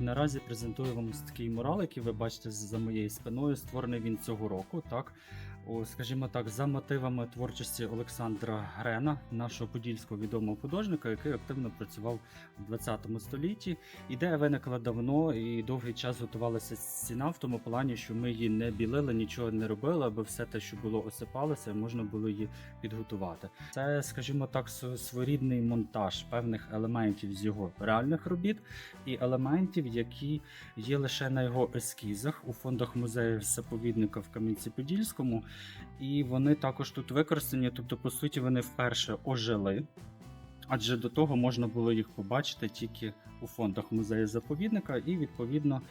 наразі презентую вам такий мурал, який ви бачите за моєю спиною. Створений він цього року. Так, скажімо так, за мотивами творчості Олександра Грена, нашого подільського відомого художника, який активно працював у 20 столітті. Ідея виникла давно і довгий час готувалася стіна в тому плані, що ми її не білили, нічого не робили, аби все те, що було осипалося, можна було її підготувати. Це, скажімо так, своєрідний монтаж певних елементів з його реальних робіт і елементів, які є лише на його ескізах у фондах музею заповідника в Кам'янці-Подільському. І вони також тут використані, тобто, по суті, вони вперше ожили. Адже до того можна було їх побачити тільки у фондах музею заповідника і, відповідно,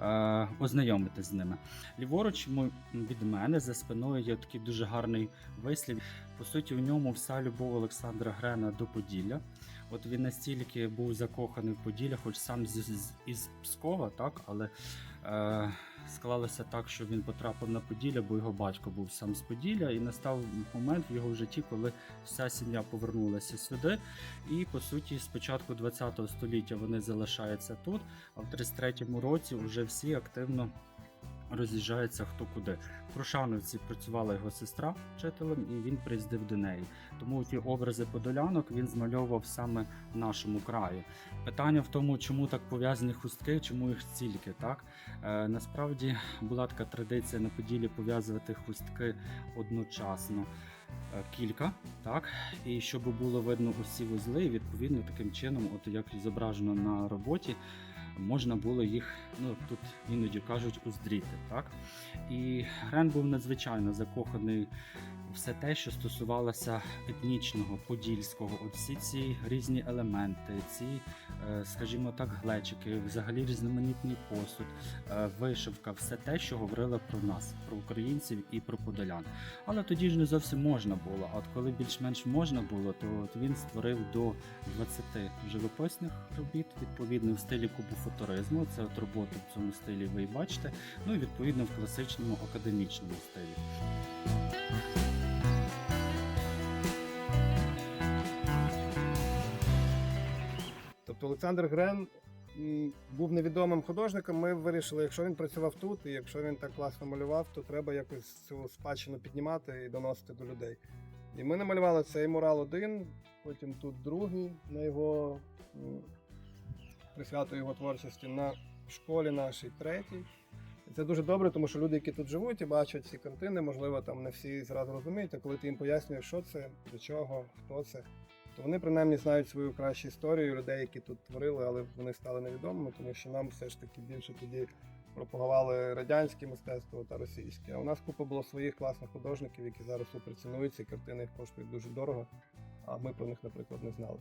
е, ознайомитись з ними. Ліворуч від мене за спиною є такий дуже гарний вислів. По суті, у ньому вся любов Олександра Грена до Поділля. От він настільки був закоханий в Поділля, хоч сам з- із Пскова, так, але е, склалося так, що він потрапив на Поділля, бо його батько був сам з Поділля, і настав момент в його житті, коли вся сім'я повернулася сюди. І по суті, з початку ХХ століття вони залишаються тут, а в 33-му році вже всі активно роз'їжджаються хто куди. В Крушановці працювала його сестра вчителем, і він приїздив до неї. Тому ті образи подолянок він змальовував саме в нашому краї. Питання в тому, чому так пов'язані хустки, чому їх стільки, так? Е, насправді була така традиція на поділі пов'язувати хустки одночасно. е, Кілька, так, і щоб було видно усі вузли, відповідно таким чином, от як зображено на роботі, можна було їх, ну тут іноді кажуть, уздріти. Так? І Грен був надзвичайно закоханий все те, що стосувалося етнічного, подільського, от всі ці різні елементи, ці, е, скажімо так, глечики, взагалі різноманітний посуд, е, вишивка, все те, що говорило про нас, про українців і про подолян. Але тоді ж не зовсім можна було. А от коли більш-менш можна було, то от він створив до 20 живописних робіт, відповідно в стилі кубофутуризму. Це от роботи в цьому стилі ви бачите. Ну і відповідно в класичному академічному стилі. Олександр Грен був невідомим художником. Ми вирішили, якщо він працював тут, і якщо він так класно малював, то треба якось цю спадщину піднімати і доносити до людей. І ми намалювали цей мурал один, потім тут другий на його м, присвято його творчості на школі нашій третій. Це дуже добре, тому що люди, які тут живуть і бачать ці картини, можливо, там не всі зразу розуміють, а коли ти їм пояснюєш, що це, до чого, хто це, то вони принаймні знають свою кращу історію людей, які тут творили, але вони стали невідомими, тому що нам все ж таки більше тоді пропагували радянське мистецтво та російське. А у нас купа було своїх класних художників, які зараз суперцінуються, і картини їх коштують дуже дорого, а ми про них, наприклад, не знали.